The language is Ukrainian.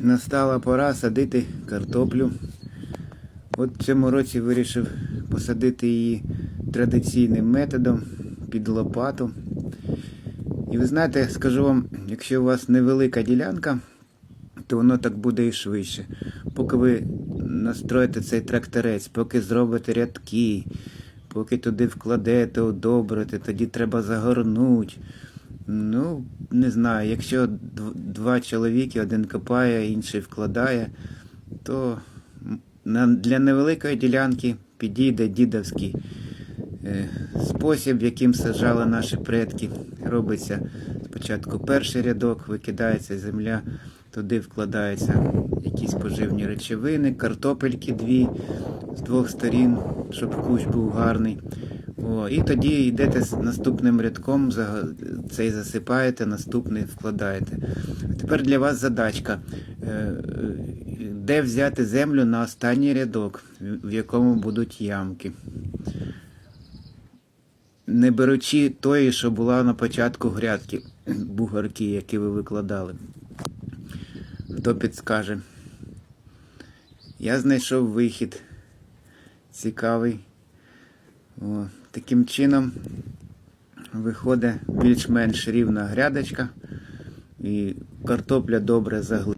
Настала пора садити картоплю. От в цьому році вирішив посадити її традиційним методом під лопату. І ви знаєте, скажу вам, якщо у вас невелика ділянка, то воно так буде і швидше. Поки ви настроїте цей тракторець, поки зробите рядки, поки туди вкладете, удобрите, тоді треба загорнути. Ну, не знаю, якщо два чоловіки, один копає, інший вкладає, то для невеликої ділянки підійде дідовський е, спосіб, яким саджали наші предки. Робиться спочатку перший рядок, викидається земля, туди вкладаються якісь поживні речовини, картопельки дві з двох сторін, щоб кущ був гарний. О, і тоді йдете з наступним рядком, цей засипаєте, наступний вкладаєте. Тепер для вас задачка. Е, е, Де взяти землю на останній рядок, в якому будуть ямки. Не беручи тої, що була на початку грядки, бугорки, які ви викладали. Хто підскаже? Я знайшов вихід цікавий. О, таким чином виходить більш-менш рівна грядочка і картопля добре заглиб.